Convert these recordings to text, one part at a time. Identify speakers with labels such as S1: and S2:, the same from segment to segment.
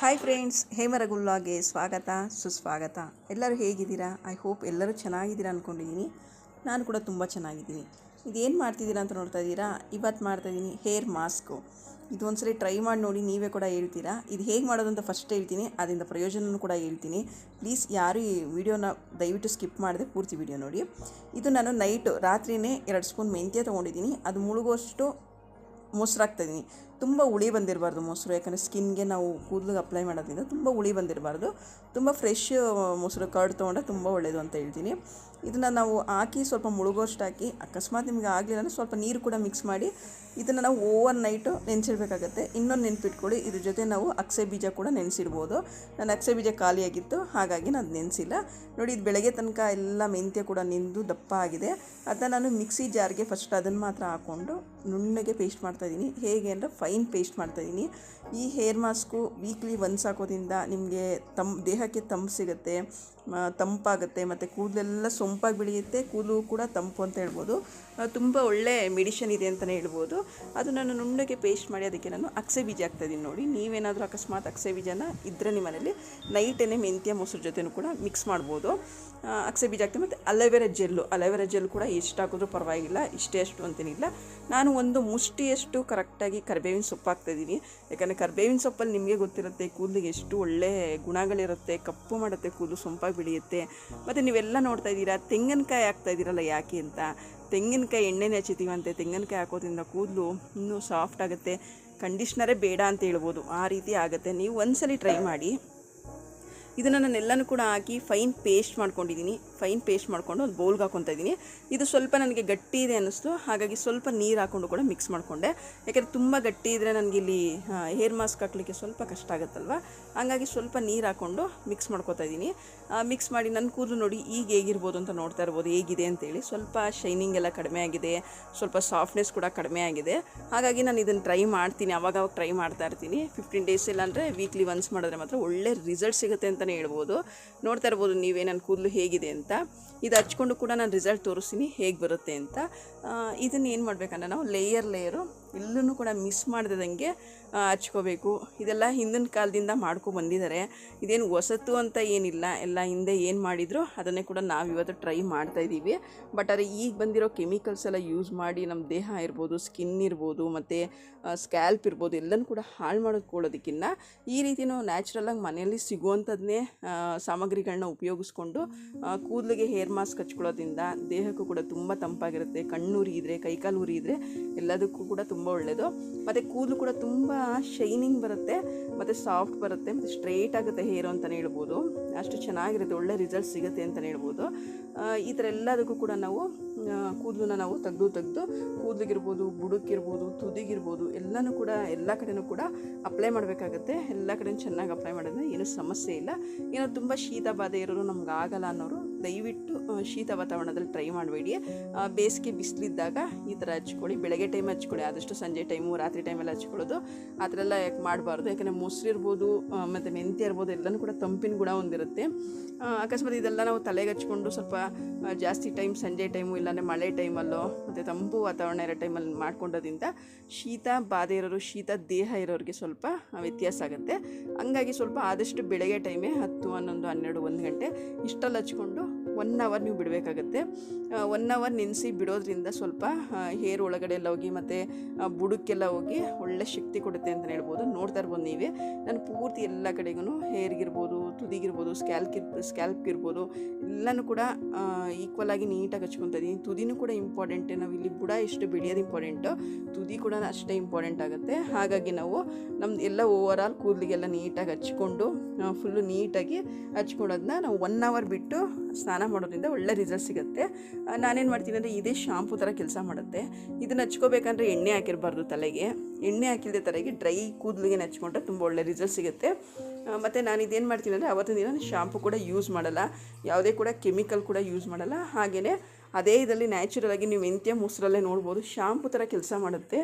S1: Hi friends ಹೇಮರಗುಲ್ಲಾಗೆ ಸ್ವಾಗತ ಸುಸ್ವಾಗತ ಎಲ್ಲರೂ ಹೇಗಿದ್ದೀರಾ? ಐ ಹೋಪ್ ಎಲ್ಲರೂ ಚೆನ್ನಾಗಿದ್ದೀರಾ ಅಂದ್ಕೊಂಡಿದ್ದೀನಿ ನಾನು ಕೂಡ ತುಂಬ ಚೆನ್ನಾಗಿದ್ದೀನಿ. ಇದೇನು ಮಾಡ್ತಿದ್ದೀರಾ ಅಂತ ನೋಡ್ತಾ ಇದ್ದೀರಾ? ಇವತ್ತು ಮಾಡ್ತಾಯಿದ್ದೀನಿ ಹೇರ್ ಮಾಸ್ಕು ಇದು ಒಂದ್ಸರಿ ಟ್ರೈ ಮಾಡಿ ನೋಡಿ ನೀವೇ ಕೂಡ ಹೇಳ್ತೀರಾ? ಇದು ಹೇಗೆ ಮಾಡೋದು ಅಂತ ಫಸ್ಟ್ ಹೇಳ್ತೀನಿ. ಅದರಿಂದ ಪ್ರಯೋಜನವೂ ಕೂಡ ಹೇಳ್ತೀನಿ. ಪ್ಲೀಸ್ ಯಾರು ಈ ವಿಡಿಯೋನ ದಯವಿಟ್ಟು ಸ್ಕಿಪ್ ಮಾಡಿದೆ ಪೂರ್ತಿ ವಿಡಿಯೋ ನೋಡಿ. ಇದು ನಾನು ನೈಟು ರಾತ್ರಿಯೇ ಎರಡು ಸ್ಪೂನ್ ಮೆಂತ್ಯ ತೊಗೊಂಡಿದ್ದೀನಿ. ಅದು ಮುಳುಗುವಷ್ಟು ಮೊಸರು ಹಾಕ್ತಾಯಿದ್ದೀನಿ ತುಂಬ ಹುಳಿ ಬಂದಿರಬಾರ್ದು ಮೊಸರು, ಯಾಕಂದರೆ ಸ್ಕಿನ್ಗೆ ನಾವು ಕೂದಲಿಗೆ ಅಪ್ಲೈ ಮಾಡೋದ್ರಿಂದ ತುಂಬ ಹುಳಿ ಬಂದಿರಬಾರ್ದು. ತುಂಬ ಫ್ರೆಶ್ ಮೊಸರು ಕರ್ಡ್ ತೊಗೊಂಡ್ರೆ ತುಂಬ ಒಳ್ಳೆಯದು ಅಂತ ಹೇಳ್ತೀನಿ. ಇದನ್ನು ನಾವು ಹಾಕಿ ಸ್ವಲ್ಪ ಮುಳುಗೋಷ್ಟು ಹಾಕಿ, ಅಕಸ್ಮಾತ್ ನಿಮಗೆ ಆಗಲಿಲ್ಲ ಅಂದರೆ ಸ್ವಲ್ಪ ನೀರು ಕೂಡ ಮಿಕ್ಸ್ ಮಾಡಿ ಇದನ್ನು ನಾವು ಓವರ್ ನೈಟು ನೆನೆಸಿಡ್ಬೇಕಾಗತ್ತೆ. ಇನ್ನೊಂದು ನೆನ್ಪಿಟ್ಕೊಳ್ಳಿ, ಇದ್ರ ಜೊತೆ ನಾವು ಅಕ್ಸೆ ಬೀಜ ಕೂಡ ನೆನೆಸಿಡ್ಬೋದು. ನಾನು ಅಕ್ಸೆ ಬೀಜ ಖಾಲಿಯಾಗಿತ್ತು ಹಾಗಾಗಿ ನಾನು ನೆನೆಸಿಲ್ಲ. ನೋಡಿ, ಇದು ಬೆಳಗ್ಗೆ ತನಕ ಎಲ್ಲ ಮೆಂತ್ಯ ಕೂಡ ನಿಂದು ದಪ್ಪ ಆಗಿದೆ. ಅದನ್ನು ನಾನು ಮಿಕ್ಸಿ ಜಾರ್ಗೆ ಫಸ್ಟ್ ಅದನ್ನು ಮಾತ್ರ ಹಾಕ್ಕೊಂಡು ನುಣ್ಣಗೆ ಪೇಸ್ಟ್ ಮಾಡ್ತಾಯಿದ್ದೀನಿ ಹೇಗೆ ಅಂದರೆ ಫೈನ್ ಪೇಸ್ಟ್ ಮಾಡ್ತಾಯಿದ್ದೀನಿ ಈ ಹೇರ್ ಮಾಸ್ಕು ವೀಕ್ಲಿ ಒನ್ಸ್ ಹಾಕೋದ್ರಿಂದ ನಿಮಗೆ ತಮ್, ದೇಹಕ್ಕೆ ತಂಪು ಸಿಗುತ್ತೆ ತಂಪಾಗುತ್ತೆ, ಮತ್ತು ಕೂದಲೆಲ್ಲ ಸೊಂಪಾಗಿ ಬೆಳೆಯುತ್ತೆ, ಕೂದಲು ಕೂಡ ತಂಪು ಅಂತ ಹೇಳ್ಬೋದು. ತುಂಬ ಒಳ್ಳೆ ಮೆಡಿಷನ್ ಇದೆ ಅಂತಲೇ ಹೇಳ್ಬೋದು. ಅದು ನಾನು ನುಣ್ಣಗೆ ಪೇಸ್ಟ್ ಮಾಡಿ ಅದಕ್ಕೆ ನಾನು ಅಕ್ಸೆ ಬೀಜ ಹಾಕ್ತಾಯಿದ್ದೀನಿ ನೋಡಿ. ನೀವೇನಾದರೂ ಅಕಸ್ಮಾತ್ ಅಕ್ಸೆ ಬೀಜನ ಇದ್ದರೆ ನಿಮ್ಮ ಮನೇಲಿ ನೈಟೇ ಮೆಂತ್ಯ, ಮೊಸರು ಜೊತೆನೂ ಕೂಡ ಮಿಕ್ಸ್ ಮಾಡ್ಬೋದು. ಅಕ್ಸೆ ಬೀಜ ಹಾಕ್ತೀನಿ. ಮತ್ತು ಅಲೋವೆರಾ ಜೆಲ್ಲು, ಅಲೋವೆರಾ ಜೆಲ್ ಕೂಡ ಎಷ್ಟು ಹಾಕಿದ್ರೂ ಪರವಾಗಿಲ್ಲ, ಇಷ್ಟೇ ಅಷ್ಟು ಅಂತೇನಿಲ್ಲ. ನಾನು ಒಂದು ಮುಷ್ಟಿಯಷ್ಟು ಕರೆಕ್ಟಾಗಿ ಕರಿಬೇವಿನ ಸೊಪ್ಪು ಹಾಕ್ತಾಯಿದ್ದೀನಿ ಯಾಕಂದರೆ ಕರಿಬೇವಿನ ಸೊಪ್ಪಲ್ಲಿ ನಿಮಗೆ ಗೊತ್ತಿರುತ್ತೆ ಕೂದಲಿಗೆ ಎಷ್ಟು ಒಳ್ಳೆ ಗುಣಗಳಿರುತ್ತೆ, ಕಪ್ಪು ಮಾಡುತ್ತೆ, ಕೂದಲು ಸೊಂಪಾಗಿ ಬೆಳೆಯುತ್ತೆ. ಮತ್ತು ನೀವೆಲ್ಲ ನೋಡ್ತಾ ಇದ್ದೀರಾ, ತೆಂಗಿನಕಾಯಿ ಹಾಕ್ತಾ ಇದ್ದೀರಲ್ಲ ಯಾಕೆ ಅಂತ? ತೆಂಗಿನಕಾಯಿ ಎಣ್ಣೆನೇ ಹಚ್ಚಿತೀವಂತೆ ತೆಂಗಿನಕಾಯಿ ಹಾಕೋದ್ರಿಂದ ಕೂದಲು ಇನ್ನೂ ಸಾಫ್ಟ್ ಆಗುತ್ತೆ. ಕಂಡೀಷ್ನರೇ ಬೇಡ ಅಂತ ಹೇಳ್ಬೋದು, ಆ ರೀತಿ ಆಗುತ್ತೆ. ನೀವು ಒಂದ್ಸಲಿ ಟ್ರೈ ಮಾಡಿ. ಇದನ್ನು ನಾನು ಎಲ್ಲನೂ ಕೂಡ ಹಾಕಿ ಫೈನ್ ಪೇಸ್ಟ್ ಮಾಡ್ಕೊಂಡಿದ್ದೀನಿ ಫೈನ್ ಪೇಸ್ಟ್ ಮಾಡಿಕೊಂಡು ಒಂದು ಬೌಲ್ಗೆ ಹಾಕ್ಕೊತಾ ಇದ್ದೀನಿ ಇದು ಸ್ವಲ್ಪ ನನಗೆ ಗಟ್ಟಿ ಇದೆ ಅನ್ನಿಸ್ತು. ಹಾಗಾಗಿ ಸ್ವಲ್ಪ ನೀರು ಹಾಕ್ಕೊಂಡು ಕೂಡ ಮಿಕ್ಸ್ ಮಾಡಿಕೊಂಡೆ. ಯಾಕೆಂದರೆ ತುಂಬ ಗಟ್ಟಿ ಇದ್ದರೆ ನನಗೆ ಇಲ್ಲಿ ಹೇರ್ ಮಾಸ್ಕ್ ಹಾಕ್ಲಿಕ್ಕೆ ಸ್ವಲ್ಪ ಕಷ್ಟ ಆಗುತ್ತಲ್ವ? ಹಾಗಾಗಿ ಸ್ವಲ್ಪ ನೀರು ಹಾಕ್ಕೊಂಡು ಮಿಕ್ಸ್ ಮಾಡ್ಕೊತಾ ಇದ್ದೀನಿ ಮಿಕ್ಸ್ ಮಾಡಿ ನನ್ನ ಕೂದಲು ನೋಡಿ ಈಗ ಹೇಗಿರ್ಬೋದು ಅಂತ ನೋಡ್ತಾ ಇರ್ಬೋದು. ಹೇಗಿದೆ ಅಂತೇಳಿ ಸ್ವಲ್ಪ ಶೈನಿಂಗ್ ಎಲ್ಲ ಕಡಿಮೆ ಆಗಿದೆ. ಸ್ವಲ್ಪ ಸಾಫ್ಟ್ನೆಸ್ ಕೂಡ ಕಡಿಮೆ ಆಗಿದೆ. ಹಾಗಾಗಿ ನಾನು ಇದನ್ನು ಟ್ರೈ ಮಾಡ್ತೀನಿ. ಅವಾಗ ಅವಾಗ ಟ್ರೈ ಮಾಡ್ತಾ ಇರ್ತೀನಿ. ಫಿಫ್ಟೀನ್ ಡೇಸ್ ಇಲ್ಲ ಅಂದರೆ ವೀಕ್ಲಿ ಒನ್ಸ್ ಮಾಡಿದ್ರೆ ಮಾತ್ರ ಒಳ್ಳೆ ರಿಸಲ್ಟ್ ಸಿಗುತ್ತೆ ಅಂತಲೇ ಹೇಳ್ಬೋದು. ನೋಡ್ತಾ ಇರ್ಬೋದು ನೀವೇ ನನ್ನ ಕೂದಲು ಹೇಗಿದೆ ಅಂತ. ಇದು ಹಚ್ಕೊಂಡು ಕೂಡ ನಾನು ರಿಸಲ್ಟ್ ತೋರಿಸ್ತೀನಿ ಹೇಗೆ ಬರುತ್ತೆ ಅಂತ. ಇದನ್ನು ಏನು ಮಾಡಬೇಕಂದ್ರೆ ನಾವು ಲೇಯರ್ ಲೇಯರು ಎಲ್ಲೂ ಕೂಡ ಮಿಸ್ ಮಾಡ್ದಂಗೆ ಹಚ್ಕೋಬೇಕು. ಇದೆಲ್ಲ ಹಿಂದಿನ ಕಾಲದಿಂದ ಮಾಡ್ಕೊ ಬಂದಿದ್ದಾರೆ. ಇದೇನು ಹೊಸತು ಅಂತ ಏನಿಲ್ಲ. ಎಲ್ಲ ಹಿಂದೆ ಏನು ಮಾಡಿದ್ರು ಅದನ್ನೇ ಕೂಡ ನಾವು ಇವತ್ತು ಟ್ರೈ ಮಾಡ್ತಾ ಇದ್ದೀವಿ ಬಟ್ ಆದರೆ ಈಗ ಬಂದಿರೋ ಕೆಮಿಕಲ್ಸ್ ಎಲ್ಲ ಯೂಸ್ ಮಾಡಿ ನಮ್ಮ ದೇಹ ಇರ್ಬೋದು ಸ್ಕಿನ್ ಇರ್ಬೋದು, ಮತ್ತು ಸ್ಕ್ಯಾಲ್ಪ್ ಇರ್ಬೋದು, ಎಲ್ಲನೂ ಕೂಡ ಹಾಳು ಮಾಡ್ಕೊಳ್ಳೋದಕ್ಕಿಂತ ಈ ರೀತಿ ನಾವು ನ್ಯಾಚುರಲಾಗಿ ಮನೆಯಲ್ಲಿ ಸಿಗುವಂಥದ್ದನ್ನೇ ಸಾಮಗ್ರಿಗಳನ್ನ ಉಪಯೋಗಿಸ್ಕೊಂಡು ಕೂದಲಿಗೆ ಹೇರ್ ಮಾಸ್ಕ್ ಹಚ್ಕೊಳ್ಳೋದ್ರಿಂದ ದೇಹಕ್ಕೂ ಕೂಡ ತುಂಬ ತಂಪಾಗಿರುತ್ತೆ. ಕಣ್ಣು ಉರಿಯಿದ್ರೆ, ಕೈಕಾಲು ಉರಿಯಿದ್ರೆ ಎಲ್ಲದಕ್ಕೂ ಕೂಡ ತುಂಬ ಒಳ್ಳೆಯದು ಮತ್ತು ಕೂದಲು ಕೂಡ ತುಂಬ ಶೈನಿಂಗ್ ಬರುತ್ತೆ, ಮತ್ತು ಸಾಫ್ಟ್ ಬರುತ್ತೆ, ಮತ್ತು ಸ್ಟ್ರೈಟ್ ಆಗುತ್ತೆ ಹೇರು ಅಂತಲೇ ಹೇಳ್ಬೋದು. ಅಷ್ಟು ಚೆನ್ನಾಗಿರುತ್ತೆ, ಒಳ್ಳೆ ರಿಸಲ್ಟ್ ಸಿಗುತ್ತೆ ಅಂತಲೇ ಹೇಳ್ಬೋದು. ಈ ಥರ ಎಲ್ಲದಕ್ಕೂ ಕೂಡ ನಾವು ಕೂದಲನ್ನ ನಾವು ತೆಗೆದು ತೆಗೆದು ಕೂದಲಿಗಿರ್ಬೋದು ಬುಡಕ್ಕಿರ್ಬೋದು ತುದಿಗಿರ್ಬೋದು, ಎಲ್ಲನೂ ಕೂಡ ಎಲ್ಲ ಕಡೆನೂ ಕೂಡ ಅಪ್ಲೈ ಮಾಡಬೇಕಾಗುತ್ತೆ. ಎಲ್ಲ ಕಡೆಯೂ ಚೆನ್ನಾಗಿ ಅಪ್ಲೈ ಮಾಡಿದ್ರೆ ಏನೂ ಸಮಸ್ಯೆ ಇಲ್ಲ. ಏನೋ ತುಂಬ ಶೀತ ಬಾಧೆ ಇರೋರು ನಮ್ಗೆ ಆಗಲ್ಲ ಅನ್ನೋರು ದಯವಿಟ್ಟು ಶೀತ ವಾತಾವರಣದಲ್ಲಿ ಟ್ರೈ ಮಾಡಬೇಡಿ. ಬೇಸಿಗೆ ಬಿಸಿಲಿದ್ದಾಗ ಈ ಥರ ಹಚ್ಕೊಳ್ಳಿ. ಬೆಳಗ್ಗೆ ಟೈಮ್ ಹಚ್ಕೊಳ್ಳಿ. ಆದಷ್ಟು ಸಂಜೆ ಟೈಮು ರಾತ್ರಿ ಟೈಮಲ್ಲಿ ಹಚ್ಕೊಳ್ಳೋದು. ಆ ಥರ ಎಲ್ಲ ಯಾಕೆ ಮಾಡಬಾರ್ದು? ಯಾಕಂದರೆ ಮೊಸರು ಇರ್ಬೋದು ಮತ್ತು ಮೆಂತ್ಯ ಇರ್ಬೋದು, ಎಲ್ಲನೂ ಕೂಡ ತಂಪಿನ ಗುಣ ಹೊಂದಿರುತ್ತೆ. ಅಕಸ್ಮಾತ್ ಇದೆಲ್ಲ ನಾವು ತಲೆಗೆ ಹಚ್ಕೊಂಡು ಸ್ವಲ್ಪ ಜಾಸ್ತಿ ಟೈಮ್ ಸಂಜೆ ಟೈಮು ಇಲ್ಲಾಂದರೆ ಮಳೆ ಟೈಮಲ್ಲೋ ಮತ್ತು ತಂಪು ವಾತಾವರಣ ಇರೋ ಟೈಮಲ್ಲಿ ಮಾಡ್ಕೊಂಡೋದ್ರಿಂದ ಶೀತ ಬಾಧೆ ಇರೋರು, ಶೀತ ದೇಹ ಇರೋರಿಗೆ ಸ್ವಲ್ಪ ವ್ಯತ್ಯಾಸ ಆಗುತ್ತೆ. ಹಂಗಾಗಿ ಸ್ವಲ್ಪ ಆದಷ್ಟು ಬೆಳಗ್ಗೆ ಟೈಮೇ ಹತ್ತು, ಹನ್ನೊಂದು, ಹನ್ನೆರಡು, ಒಂದು ಗಂಟೆ ಇಷ್ಟಲ್ಲಿ ಹಚ್ಕೊಂಡು ಒನ್ ಅವರ್ ನೀವು ಬಿಡಬೇಕಾಗತ್ತೆ. ಒನ್ ಅವರ್ ನೆನೆಸಿ ಬಿಡೋದ್ರಿಂದ ಸ್ವಲ್ಪ ಹೇರ್ ಒಳಗಡೆ ಎಲ್ಲ ಹೋಗಿ ಮತ್ತು ಬುಡಕ್ಕೆಲ್ಲ ಹೋಗಿ ಒಳ್ಳೆ ಶಕ್ತಿ ಕೊಡುತ್ತೆ ಅಂತಲೇ ಹೇಳ್ಬೋದು. ನೋಡ್ತಾ ಇರ್ಬೋದು ನೀವೇ. ನಾನು ಪೂರ್ತಿ ಎಲ್ಲ ಕಡೆಗೂ ಹೇರ್ಗಿರ್ಬೋದು ತುದಿಗಿರ್ಬೋದು ಸ್ಕ್ಯಾಲ್ಕ್ ಸ್ಕ್ಯಾಲ್ಪ್ ಇರ್ಬೋದು, ಎಲ್ಲನೂ ಕೂಡ ಈಕ್ವಲ್ ಆಗಿ ನೀಟಾಗಿ ಹಚ್ಕೊತಾ ಇದ್ದೀನಿ. ತುದಿನೂ ಕೂಡ ಇಂಪಾರ್ಟೆಂಟ್ ನಾವು ಇಲ್ಲಿ ಬುಡ ಎಷ್ಟು ಬೆಳೆಯೋದು ಇಂಪಾರ್ಟೆಂಟು ತುದಿ ಕೂಡ ಅಷ್ಟೇ ಇಂಪಾರ್ಟೆಂಟ್ ಆಗುತ್ತೆ. ಹಾಗಾಗಿ ನಾವು ನಮ್ದು ಎಲ್ಲ ಓವರ್ ಆಲ್ ಕೂದಲಿಗೆಲ್ಲ ನೀಟಾಗಿ ಹಚ್ಕೊಂಡು ಫುಲ್ಲು ನೀಟಾಗಿ ಹಚ್ಕೊಳ್ಳೋದನ್ನ ನಾವು ಒನ್ ಅವರ್ ಬಿಟ್ಟು ಸ್ನಾನ ಮಾಡೋದ್ರಿಂದ ಒಳ್ಳೆ ರಿಸಲ್ಟ್ ಸಿಗುತ್ತೆ. ನಾನೇನು ಮಾಡ್ತೀನಿ ಅಂದರೆ ಇದೇ ಶಾಂಪು ಥರ ಕೆಲಸ ಮಾಡುತ್ತೆ. ಇದನ್ನು ಹಚ್ಕೋಬೇಕಂದ್ರೆ ಎಣ್ಣೆ ಹಾಕಿರಬಾರ್ದು ತಲೆಗೆ. ಎಣ್ಣೆ ಹಾಕಿಲ್ಲದೆ ತರಗೆ ಡ್ರೈ ಕೂದಲಿಗೆ ಹಚ್ಕೊಂಡ್ರೆ ತುಂಬ ಒಳ್ಳೆ ರಿಸಲ್ಟ್ ಸಿಗುತ್ತೆ. ಮತ್ತು ನಾನು ಇದೇನು ಮಾಡ್ತೀನಿ ಅಂದರೆ ಅವತ್ತಿನ ದಿನ ಶಾಂಪು ಕೂಡ ಯೂಸ್ ಮಾಡಲ್ಲ. ಯಾವುದೇ ಕೂಡ ಕೆಮಿಕಲ್ ಕೂಡ ಯೂಸ್ ಮಾಡಲ್ಲ. ಹಾಗೆಯೇ ಅದೇ ಇದರಲ್ಲಿ ನ್ಯಾಚುರಲ್ ಆಗಿ ನೀವು ಮೆಂತ್ಯ ಮೊಸರಲ್ಲೇ ನೋಡ್ಬೋದು ಶಾಂಪು ಥರ ಕೆಲಸ ಮಾಡುತ್ತೆ.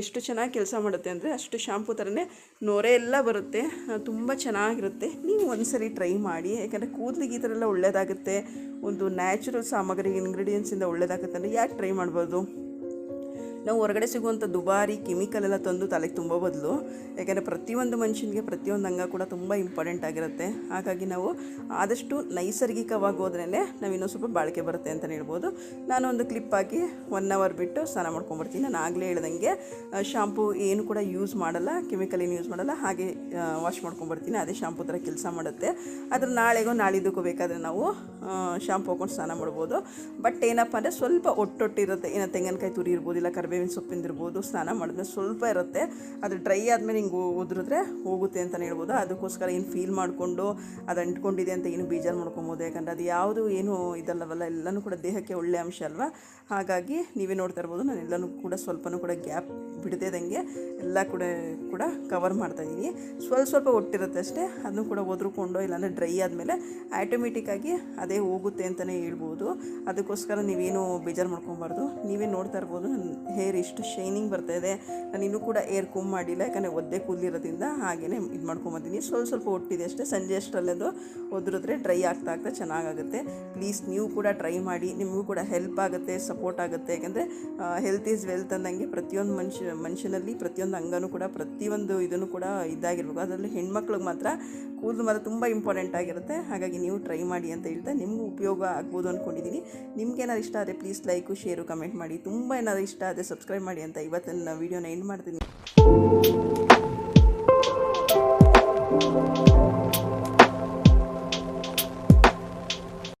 S1: ಎಷ್ಟು ಚೆನ್ನಾಗಿ ಕೆಲಸ ಮಾಡುತ್ತೆ ಅಂದರೆ ಅಷ್ಟು ಶಾಂಪು ಥರನೇ ನೊರೆ ಎಲ್ಲ ಬರುತ್ತೆ. ತುಂಬ ಚೆನ್ನಾಗಿರುತ್ತೆ. ನೀವು ಒಂದ್ಸರಿ ಟ್ರೈ ಮಾಡಿ, ಯಾಕಂದರೆ ಕೂದಲಿಗೆ ಈ ಥರ ಎಲ್ಲ ಒಳ್ಳೆಯದಾಗುತ್ತೆ ಒಂದು ನ್ಯಾಚುರಲ್ ಸಾಮಗ್ರಿ ಇಂಗ್ರೀಡಿಯೆಂಟ್ಸಿಂದ ಒಳ್ಳೆಯದಾಗುತ್ತೆ ಅಂದರೆ ಯಾಕೆ ಟ್ರೈ ಮಾಡ್ಬೋದು ನಾವು ಹೊರಗಡೆ ಸಿಗುವಂಥ ದುಬಾರಿ ಕೆಮಿಕಲ್ ಎಲ್ಲ ತಂದು ತಲೆಗೆ ತುಂಬ ಬದಲು. ಯಾಕೆಂದರೆ ಪ್ರತಿಯೊಂದು ಮನುಷ್ಯನಿಗೆ ಪ್ರತಿಯೊಂದು ಅಂಗ ಕೂಡ ತುಂಬ ಇಂಪಾರ್ಟೆಂಟ್ ಆಗಿರುತ್ತೆ. ಹಾಗಾಗಿ ನಾವು ಆದಷ್ಟು ನೈಸರ್ಗಿಕವಾಗಿ ಹೋದ್ರೇ ನಾವು ಇನ್ನೊಂದು ಸ್ವಲ್ಪ ಬಾಳಿಕೆ ಬರುತ್ತೆ ಅಂತಲೇ ಹೇಳ್ಬೋದು. ನಾನು ಒಂದು ಕ್ಲಿಪ್ ಹಾಕಿ ಒನ್ ಅವರ್ ಬಿಟ್ಟು ಸ್ನಾನ ಮಾಡ್ಕೊಂಬರ್ತೀನಿ ನಾನು ಆಗಲೇ ಹೇಳ್ದಂಗೆ ಶಾಂಪು ಏನು ಕೂಡ ಯೂಸ್ ಮಾಡಲ್ಲ ಕೆಮಿಕಲ್ ಏನು ಯೂಸ್ ಮಾಡಲ್ಲ, ಹಾಗೆ ವಾಶ್ ಮಾಡ್ಕೊಂಬರ್ತೀನಿ ಅದೇ ಶಾಂಪು ಥರ ಕೆಲಸ ಮಾಡುತ್ತೆ. ಆದರೆ ನಾಳೆಗೋ ನಾಳಿದ್ದಕ್ಕೂ ಬೇಕಾದರೆ ನಾವು ಶಾಂಪು ಹಾಕೊಂಡು ಸ್ನಾನ ಮಾಡ್ಬೋದು. ಬಟ್ ಏನಪ್ಪ ಅಂದರೆ ಸ್ವಲ್ಪ ಒಟ್ಟೊಟ್ಟಿರುತ್ತೆ. ಏನೋ ತೆಂಗಿನಕಾಯಿ ತುರಿ ಇರ್ಬೋದು, ಇಲ್ಲ ಕರಿಬೇವಿನ ಸೊಪ್ಪಿಂದ ಇರ್ಬೋದು ಸ್ನಾನ ಮಾಡಿದ್ರೆ ಸ್ವಲ್ಪ ಇರುತ್ತೆ. ಅದು ಡ್ರೈ ಆದಮೇಲೆ ಹಿಂಗೆ ಉದುರಿದ್ರೆ ಹೋಗುತ್ತೆ ಅಂತಲೇ ಹೇಳ್ಬೋದು. ಅದಕ್ಕೋಸ್ಕರ ಏನು ಫೀಲ್ ಮಾಡಿಕೊಂಡು ಅದು ಅಂಟ್ಕೊಂಡಿದೆ ಅಂತ ಏನು ಬೇಜಾರು ಮಾಡ್ಕೊಬೋದು. ಯಾಕಂದರೆ ಅದು ಯಾವುದು ಏನು ಇದಲ್ಲವಲ್ಲ, ಎಲ್ಲನೂ ಕೂಡ ದೇಹಕ್ಕೆ ಒಳ್ಳೆಯ ಅಂಶ ಅಲ್ವಾ? ಹಾಗಾಗಿ ನೀವೇ ನೋಡ್ತಾ ಇರ್ಬೋದು. ನಾನು ಎಲ್ಲನೂ ಕೂಡ ಸ್ವಲ್ಪನೂ ಕೂಡ ಗ್ಯಾಪ್ ಬಿಡದೇದಂಗೆ ಎಲ್ಲ ಕೂಡ ಕೂಡ ಕವರ್ ಮಾಡ್ತಾಯಿದ್ದೀನಿ ಸ್ವಲ್ಪ ಸ್ವಲ್ಪ ಒಟ್ಟಿರುತ್ತೆ ಅಷ್ಟೇ. ಅದನ್ನು ಕೂಡ ಒದ್ರುಕೊಂಡು ಇಲ್ಲಾಂದರೆ ಡ್ರೈ ಆದಮೇಲೆ ಆಟೋಮೆಟಿಕ್ಕಾಗಿ ಅದೇ ಹೋಗುತ್ತೆ ಅಂತಲೇ ಹೇಳ್ಬೋದು. ಅದಕ್ಕೋಸ್ಕರ ನೀವೇನು ಬೇಜಾರು ಮಾಡ್ಕೊಬಾರ್ದು. ನೀವೇ ನೋಡ್ತಾ ಇರ್ಬೋದು, ನನ್ನ ಹೇರ್ ಇಷ್ಟು ಶೈನಿಂಗ್ ಬರ್ತಾಯಿದೆ ನಾನು ಇನ್ನೂ ಕೂಡ ಏರ್ ಕುಮ್ ಮಾಡಿಲ್ಲ, ಯಾಕಂದರೆ ಒದ್ದೆ ಕೂದಲಿರೋದ್ರಿಂದ ಹಾಗೆಯೇ ಇದು ಮಾಡ್ಕೊಂಬರ್ತೀನಿ ಸ್ವಲ್ಪ ಸ್ವಲ್ಪ ಒಟ್ಟಿದೆ ಅಷ್ಟೇ. ಸಂಜೆ ಅಷ್ಟರಲ್ಲದು ಒದ್ರಿದ್ರೆ ಡ್ರೈ ಆಗ್ತಾ ಆಗ್ತಾ ಚೆನ್ನಾಗಾಗುತ್ತೆ. ಪ್ಲೀಸ್ ನೀವು ಕೂಡ ಟ್ರೈ ಮಾಡಿ, ನಿಮಗೂ ಕೂಡ ಹೆಲ್ಪ್ ಆಗುತ್ತೆ ಸಪೋರ್ಟ್ ಆಗುತ್ತೆ. ಯಾಕಂದರೆ ಹೆಲ್ತ್ ಈಸ್ ವೆಲ್ತ್ ಅಂದಂಗೆ ಪ್ರತಿಯೊಂದು ಮನುಷ್ಯ ಮನುಷ್ಯನಲ್ಲಿ ಪ್ರತಿಯೊಂದು ಅಂಗನೂ ಕೂಡ ಪ್ರತಿಯೊಂದು ಇದನ್ನು ಕೂಡ ಇದಾಗಿರ್ಬೇಕು. ಅದರಲ್ಲಿ ಹೆಣ್ಮಕ್ಳಿಗೆ ಮಾತ್ರ ಕೂದಲು ಮಾತ್ರ ತುಂಬ ಇಂಪಾರ್ಟೆಂಟ್ ಆಗಿರುತ್ತೆ. ಹಾಗಾಗಿ ನೀವು ಟ್ರೈ ಮಾಡಿ ಅಂತ ಹೇಳ್ತಾ ನಿಮಗೂ ಉಪಯೋಗ ಆಗ್ಬೋದು ಅಂದ್ಕೊಂಡಿದ್ದೀನಿ ನಿಮ್ಗೆ ಏನಾದ್ರು ಇಷ್ಟ ಆದರೆ ಪ್ಲೀಸ್ ಲೈಕು ಶೇರು ಕಮೆಂಟ್ ಮಾಡಿ. ತುಂಬ ಏನಾದ್ರು ಇಷ್ಟ ಆದರೆ ಸಬ್ಸ್ಕ್ರೈಬ್ ಮಾಡಿ ಅಂತ ಇವತ್ತಿನ ವೀಡಿಯೋನ ಎಂಡ್ ಮಾಡ್ತೀನಿ.